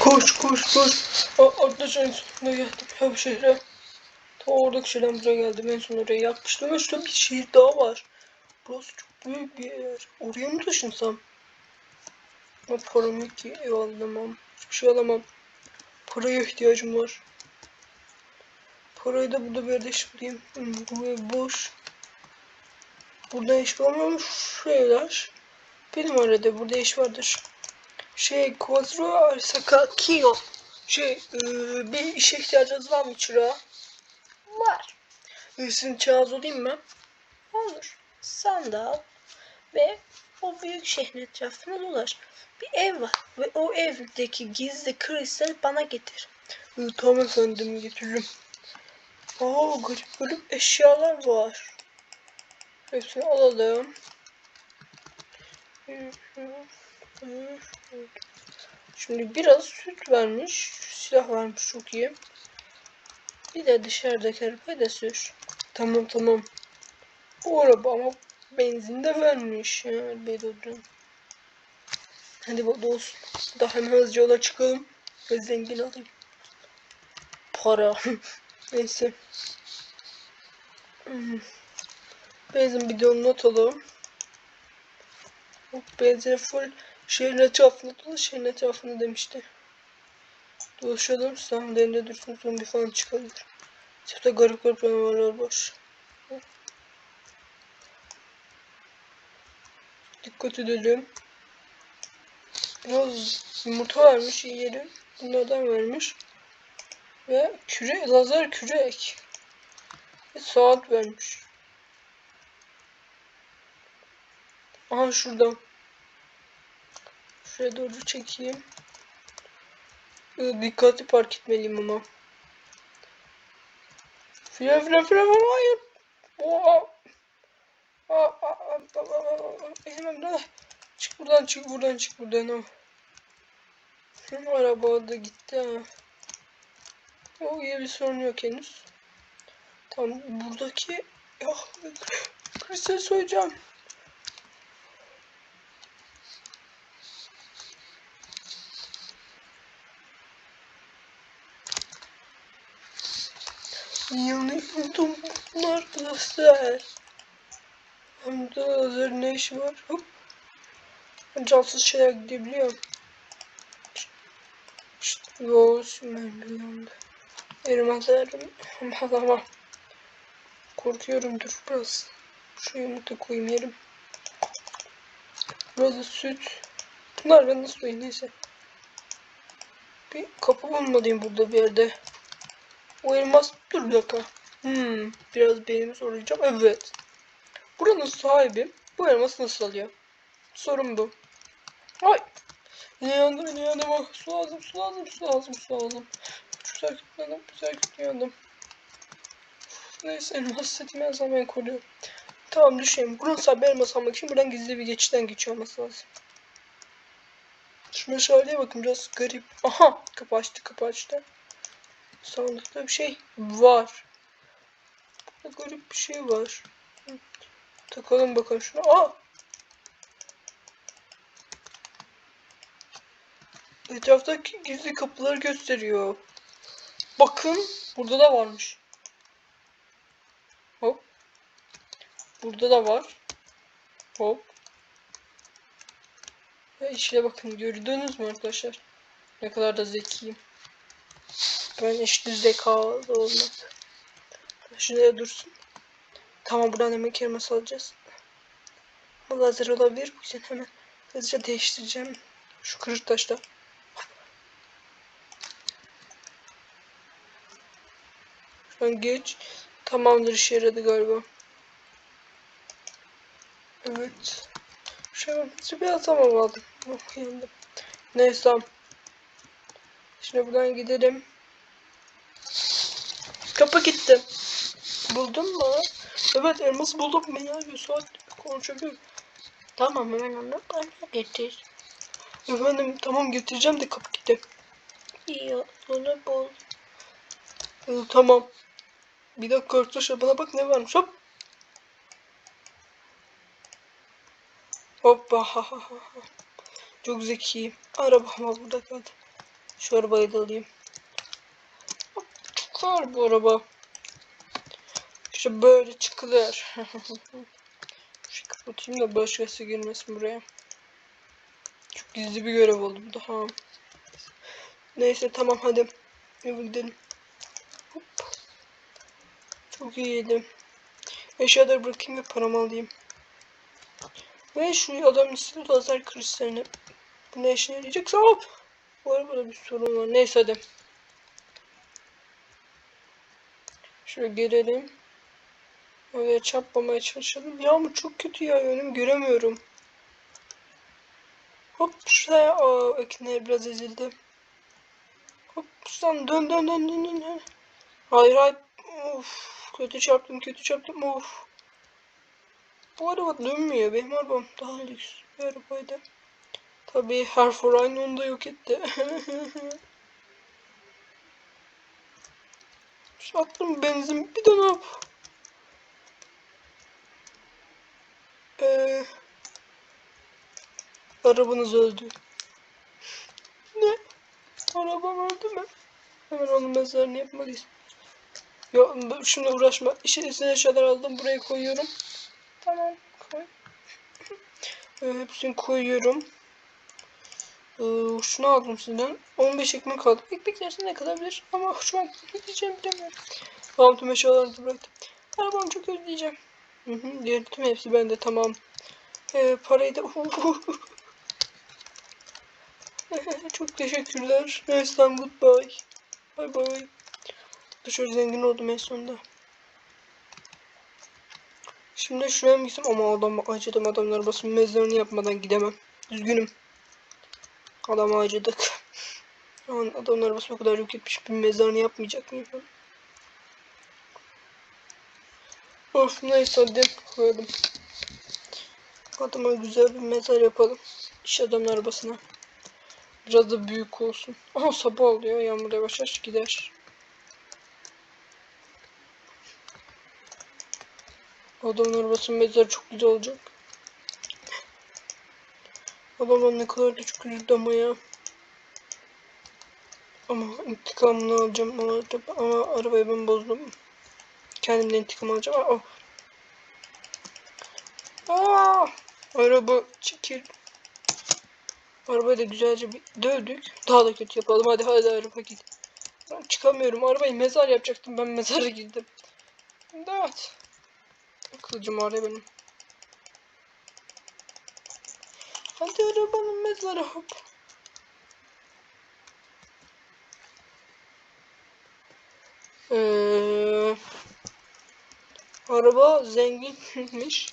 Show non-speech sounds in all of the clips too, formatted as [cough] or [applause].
Koş koş koş. Arkadaşlar en sonunda geldim ya bu şehre. Ta oradaki şehirden buraya geldim. En son oraya yapmıştım. Şurada bir şehir daha var. Burası çok büyük bir yer. Oraya mı taşınsam? Ama param yok ki. Ev alamam. Hiçbir şey alamam. Paraya ihtiyacım var. Parayı da burada bir yerde iş bulayım. Hmm, bu ev boş. Burada iş bulamıyorum. Şuraya Benim arada burada iş vardır. Şey, Quattro Arsaka Kio. Şey, e, bir işe ihtiyacınız var mı çırağa? Var. E, Sizin çağınız olayım mı? Olur. Sandal ve o büyük şehrin etrafına dolaş. Bir ev var ve o evdeki gizli kristal bana getir. E, tamam efendim getiririm. Aa garip garip eşyalar var. Hepsini alalım. Şimdi biraz süt vermiş. Silah vermiş çok iyi. Bir de dışarıdaki arabaya da sür. Tamam tamam. Bu araba ama benzin de vermiş. Ya, Bedodun. Hadi bak olsun. Daha hemen hızlıca yola çıkalım. Ve zengin olayım. Para. [laughs] Neyse. Hmm. Benzin bidonunu atalım. Benzin full şehrin etrafında dolu şehrin etrafında demişti. Dolaşalım sahnelerinde dursun zombi falan çıkabilir. Çifte garip garip canavarlar var. Dikkat edelim. Biraz yumurta vermiş iyi yeri. Bunlardan vermiş. Ve küre, lazer kürek. Ve saat vermiş. Aha şuradan. Şuraya doğru çekeyim. Ee, Dikkatli park etmeliyim ama. Fren fren fren hayır. Oha. Hemen. Çık buradan çık buradan çık buradan. Oh. Hem araba da gitti ha. O iyi bir sorun yok henüz. Tamam buradaki ya kristal soyacağım. Yanıyordum bunu arkadaşlar. Hem de lazer ne işi var? Hop. Cansız şeyler gidebiliyorum. Ben biliyorum da. Elmaslarım ama ama. Korkuyorum dur biraz. Şu yumurta koyayım yerim. Biraz süt. Bunlar ben nasıl neyse. Bir kapı bulmalıyım burada bir yerde. O elmas dur bir dakika. Hmm, biraz beynimi soracağım. Evet. Buranın sahibi bu elması nasıl alıyor? Sorun bu. Ay. Yine yandım yine yandım. Ah, su lazım su lazım su lazım su lazım. Güzel kilitlendim güzel kilitlendim. Neyse elmas setimi her zaman koruyorum. Tamam düşeyim. Buranın sahibi elmas almak için buradan gizli bir geçitten geçiyor olması lazım. Şuna şöyle bakın biraz garip. Aha kapı açtı kapı açtı. Sandıkta bir şey var. Garip bir şey var. Takalım bakalım şuna. Aa! Etraftaki gizli kapıları gösteriyor. Bakın burada da varmış. Hop. Burada da var. Hop. Ve işine bakın gördünüz mü arkadaşlar? Ne kadar da zekiyim. Ben eşit zekalı olmak. Şuraya dursun. Tamam buradan hemen kelime alacağız. Bu lazer olabilir. Bu yüzden hemen hızlıca değiştireceğim. Şu kırık taşla. Şu an geç. Tamamdır işe yaradı galiba. Evet. Şu an biraz zaman aldım. Oh, yandım. Neyse. Şimdi buradan gidelim. Kapı gitti. Buldun mu? Evet elmas buldum. Beni arıyor saat konuşabiliyorum. Tamam hemen onu bana getir. Efendim tamam getireceğim de kapı gitti. İyi onu bul. Ee, tamam. Bir dakika arkadaşlar bana bak ne varmış hop. Hoppa ha ha ha. Çok zekiyim. Araba ama burada kaldı. Şu da alayım. Hop, Çıkar bu araba. İşte böyle çıkılır. [laughs] Şu kapatayım da başkası girmesin buraya. Çok gizli bir görev oldu bu da. Ha. Neyse tamam hadi. Eve gidelim. Hop. Çok iyiydi. Eşyaları bırakayım ve paramı alayım. Ve şu adam listeli lazer kristalini. Bu ne işine yarayacaksa hop. Bu arabada bir sorun var. Neyse hadi. Şöyle gelelim. Öyle çarpmamaya çalışalım. Yağmur çok kötü ya önüm göremiyorum. Hop şuraya. Aa ekinler biraz ezildi. Hop şuradan dön dön dön dön dön. Hayır hayır. Of kötü çarptım kötü çarptım of. Bu araba dönmüyor. Benim arabam daha lüks bir arabaydı. Tabii Herforayn onu da yok etti. [laughs] Şu attım benzin bir de ne yap? Ee, arabanız öldü. Ne? Arabam öldü mü? Hemen onun mezarını yapmalıyız. Ya ben şimdi uğraşma. İşin içine eşyalar aldım. Buraya koyuyorum. Tamam koy. Ee, hepsini koyuyorum. Ee, şunu aldım sizden. 15 ekmek aldım. Ekmek ne kadar bilir ama şu an ne diyeceğim bilemiyorum. Tamam tüm eşyalarını da bıraktım. Arabamı çok özleyeceğim. Hı hı, diğer tüm hepsi bende tamam. Ee, parayı da... [laughs] [laughs] çok teşekkürler. Neyse goodbye. Bye bye. Dışarı zengin oldum en sonunda. Şimdi şuraya mı gitsem ama adam acıdım adamın arabasının mezarını yapmadan gidemem. Üzgünüm. Adama acıdık. Adamın arabası kadar yok etmiş bir mezarını yapmayacak mıyım? Of neyse hadi koyalım. Adama güzel bir mezar yapalım. İş adamın arabasına. Biraz da büyük olsun. Aha sabah oluyor yağmur yavaş yavaş gider. Adamın arabasının mezarı çok güzel olacak. Babam ne kadar da çok üzüldü ama ya. Ama intikamını alacağım ama, ama arabayı ben bozdum. Kendimden intikam alacağım. Aa, Aa, araba çekil. Arabayı da güzelce bir dövdük. Daha da kötü yapalım. Hadi hadi araba git. Ben çıkamıyorum. Arabayı mezar yapacaktım. Ben mezara girdim. Evet. Kılıcım ağrıyor benim. Hadi arabanın mezarı hop. Ee, araba zenginmiş.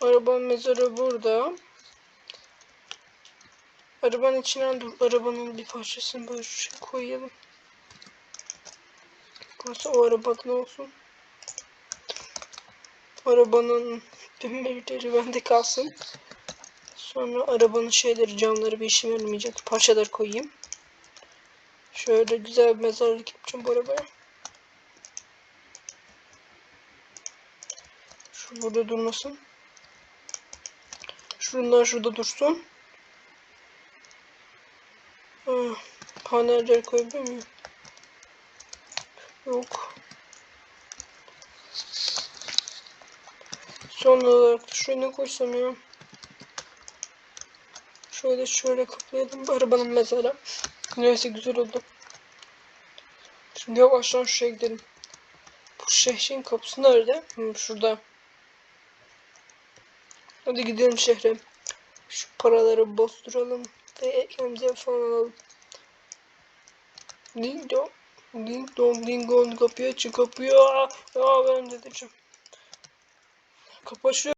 Arabanın mezarı burada. Arabanın içine dur. Arabanın bir parçasını böyle şuraya koyalım. Burası o arabanın olsun. Arabanın tüm mevkileri bende kalsın. Sonra arabanın şeyleri, camları bir işime yaramayacak. Parçalar koyayım. Şöyle güzel bir mezarlık yapacağım bu arabaya. Şu burada durmasın. Şunlar şurada dursun. Ah, paneller koyabilir miyim? Yok. Son olarak da ne koysam ya? Şöyle şöyle kaplayalım arabanın mezarı. Neyse güzel oldu. Şimdi yavaştan şuraya gidelim. Bu şehrin kapısı nerede? Hı, şurada. Hadi gidelim şehre. Şu paraları bozduralım. Ve kendimize falan alalım. Ding dong. Ding dong ding dong kapıyı açın kapıyı. Aa, ben dedireceğim. Kapı açılıyor.